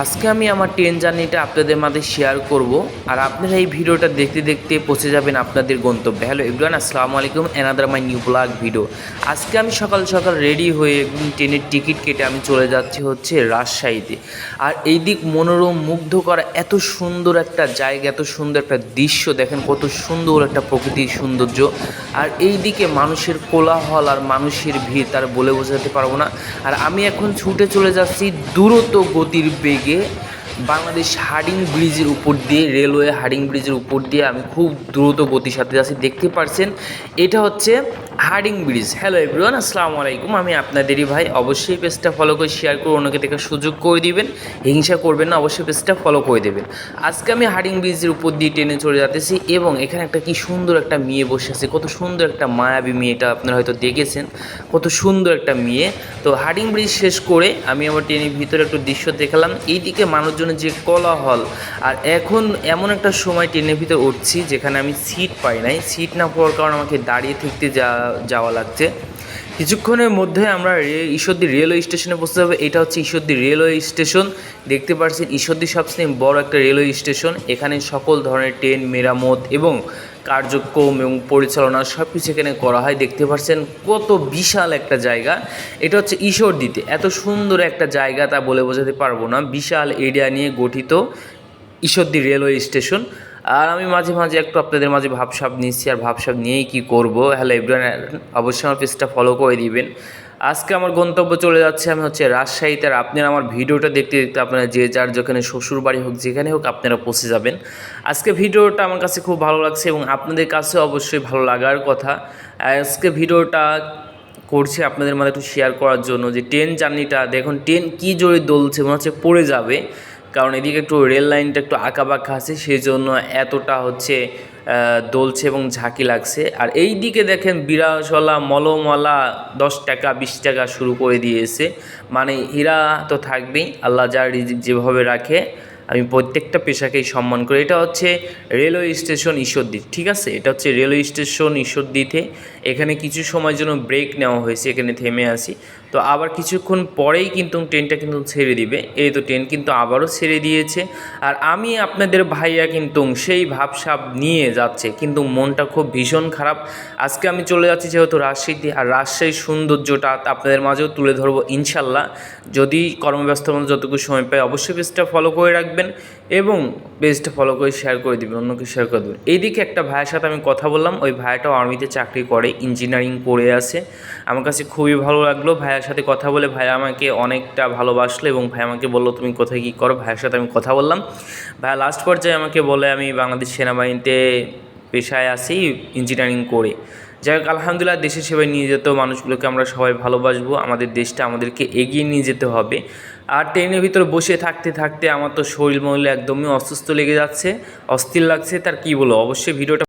আজকে আমি আমার ট্রেন জার্নিটা আপনাদের মাঝে শেয়ার করব। আর আপনারা এই ভিডিওটা দেখতে দেখতে পৌঁছে যাবেন আপনাদের গন্তব্যে। হ্যালো ইব্রান আসসালামু আলাইকুম another my new blog video আজকে আমি সকাল সকাল রেডি হয়ে ট্রেনের টিকিট কেটে আমি চলে যাচ্ছি হচ্ছে রাজশাহীতে। আর এই দিক মনোরম মুগ্ধ করা এত সুন্দর একটা জায়গা, এত সুন্দর একটা দৃশ্য, দেখেন কত সুন্দর একটা প্রকৃতির সৌন্দর্য। আর এই দিকে মানুষের কোলাহল আর মানুষের ভিড়, তার বলে বোঝাতে পারব না। আর আমি এখন ছুটে চলে যাচ্ছি দ্রুত গতির বেগে। বাংলাদেশ হার্ডিং ব্রিজের উপর দিয়ে, রেলওয়ে হার্ডিং ব্রিজের উপর দিয়ে আমি খুব দ্রুত গতির সাথে যাচ্ছি দেখতে পারছেন, এটা হচ্ছে হার্ডিং ব্রিজ। হ্যালো এভরিওয়ান আসসালামু আলাইকুম। আমি আপনাদেরই ভাই। অবশ্যই পেজটা ফলো করে শেয়ার করে অন্যকে দেখার সুযোগ করে দিবেন। হিংসা করবেন না, অবশ্যই পেজটা ফলো করে দেবেন। আজকে আমি হার্ডিং ব্রিজের উপর দিয়ে ট্রেনে চলে যাতেছি এবং এখানে একটা কি সুন্দর একটা মেয়ে বসে আছে। কত সুন্দর একটা মায়াবী মেয়েটা আপনারা হয়তো দেখেছেন। কত সুন্দর একটা মেয়ে। তো হার্ডিং ব্রিজ শেষ করে আমি আমার ট্রেনের ভিতরে একটু দৃশ্য দেখালাম। এইদিকে মানুষজনের যে কোলাহল। আর এখন এমন একটা সময় ট্রেনের ভিতরে উঠছি যেখানে আমি সিট পাই নাই। সিট না পাওয়ার কারণে আমাকে দাঁড়িয়ে থাকতে যা যাওয়া লাগছে। কিছুক্ষণের মধ্যে আমরা ঈশ্বরদী রেলওয়ে স্টেশনে পৌঁছতে হবে এটা হচ্ছে ঈশ্বরদী রেলওয়ে স্টেশন দেখতে পাচ্ছেন, ঈশ্বরদী সবচেয়ে বড় একটা রেলওয়ে স্টেশন এখানে সকল ধরনের ট্রেন, মেরামত এবং কার্যক্রম এবং পরিচালনা সব কিছু এখানে করা হয়। দেখতে পাচ্ছেন, কত বিশাল একটা জায়গা। এটা হচ্ছে ঈশ্বরদীতে। এত সুন্দর একটা জায়গা তা বলে বোঝাতে পারব না। বিশাল এরিয়া নিয়ে গঠিত ঈশ্বরদী রেলওয়ে স্টেশন আর আমি মাঝে মাঝে একটু আপনাদের মাঝে ভাবসাব নিচ্ছি, আর ভাবসাব নিয়েই কি করব? হ্যালো এভরিওয়ান অবশ্যই আমার পেজটা ফলো করে দিবেন। আজকে আমার গন্তব্য চলে যাচ্ছে, আমি হচ্ছে রাজশাহীতে, আর আপনারা আমার ভিডিওটা দেখতে দেখতে আপনারা যে যার যেখানে শ্বশুর বাড়ি হোক, যেখানে হোক আপনারা পৌঁছে যাবেন। আজকে ভিডিওটা আমার কাছে খুব ভালো লাগছে এবং আপনাদের কাছে অবশ্যই ভালো লাগার কথা। আজকে ভিডিওটা করছি আপনাদের মাঝে একটু শেয়ার করার জন্য, যে ট্রেন জার্নিটা দেখুন ট্রেন কী জোরে দোলছে, মনে হচ্ছে পড়ে যাবে। কারণ এদিকে একটু রেল লাইনটা একটু আঁকা বাঁকা আছে সেই জন্য এতটা হচ্ছে দলছে এবং ঝাঁকি লাগছে। আর এই দিকে দেখেন বিরাসলা মলমলা, দশ টাকা, বিশ টাকা শুরু করে দিয়েছে। মানে হীরা তো থাকবেই, আল্লাহ যা যেভাবে রাখে আমি প্রত্যেকটা পেশাকেই সম্মান করি। এটা হচ্ছে রেলওয়ে স্টেশন ঈশ্বরদী, ঠিক আছে? এটা হচ্ছে রেলওয়ে স্টেশন ঈশ্বরদীতে। এখানে কিছু সময়ের জন্য ব্রেক নেওয়া হয়েছে, এখানে থেমে আসি তো আবার কিছুক্ষণ পরেই কিন্তু ট্রেনটা কিন্তু ছেড়ে দিবে। এই তো ট্রেন কিন্তু আবারও ছেড়ে দিয়েছে। আর আমি আপনাদের ভাইয়া কিন্তু সেই ভাবসাব নিয়ে যাচ্ছে, কিন্তু মনটা খুব ভীষণ খারাপ। আজকে আমি চলে যাচ্ছি যেহেতু রাজশাহীতে, আর রাজশাহীর সৌন্দর্যটা আপনাদের মাঝেও তুলে ধরবো ইনশাল্লাহ। যদি কর্মব্যস্তর মধ্যে যতটুকু সময় পাই, অবশ্যই পেজটা ফলো করে রাখবেন এবং পেজটা ফলো করে শেয়ার করে দিবেন, অন্যকে শেয়ার করে দেবেন। এইদিকে একটা ভাইয়ের সাথে আমি কথা বললাম, ওই ভাইয়াটাও আর্মিতে চাকরি করে ইঞ্জিনিয়ারিং করে আছে। আমার কাছে খুবই ভালো লাগল ভাইয়ার সাথে কথা বলে ভাইয়া আমাকে অনেকটা ভালোবাসলো এবং ভাই আমাকে বলল, তুমি কোথায় কী করো? ভাইয়ের সাথে আমি কথা বললাম। ভাইয়া লাস্ট পর্যায়ে আমাকে বলে, আমি বাংলাদেশ সেনাবাহিনীতে পেশায় আছি ইঞ্জিনিয়ারিং করে। যাই হোক, আলহামদুলিল্লাহ দেশের সেবায় নিয়ে যেত মানুষগুলোকে আমরা সবাই ভালোবাসবো। আমাদের দেশটা আমাদেরকে এগিয়ে নিয়ে যেতে হবে। আর ট্রেনের ভিতরে বসে থাকতে থাকতে আমার তো শরীর মহিলা একদমই অসুস্থ লেগে যাচ্ছে, অস্থির লাগছে। তার কি বলো অবশ্যই ভিডিওটা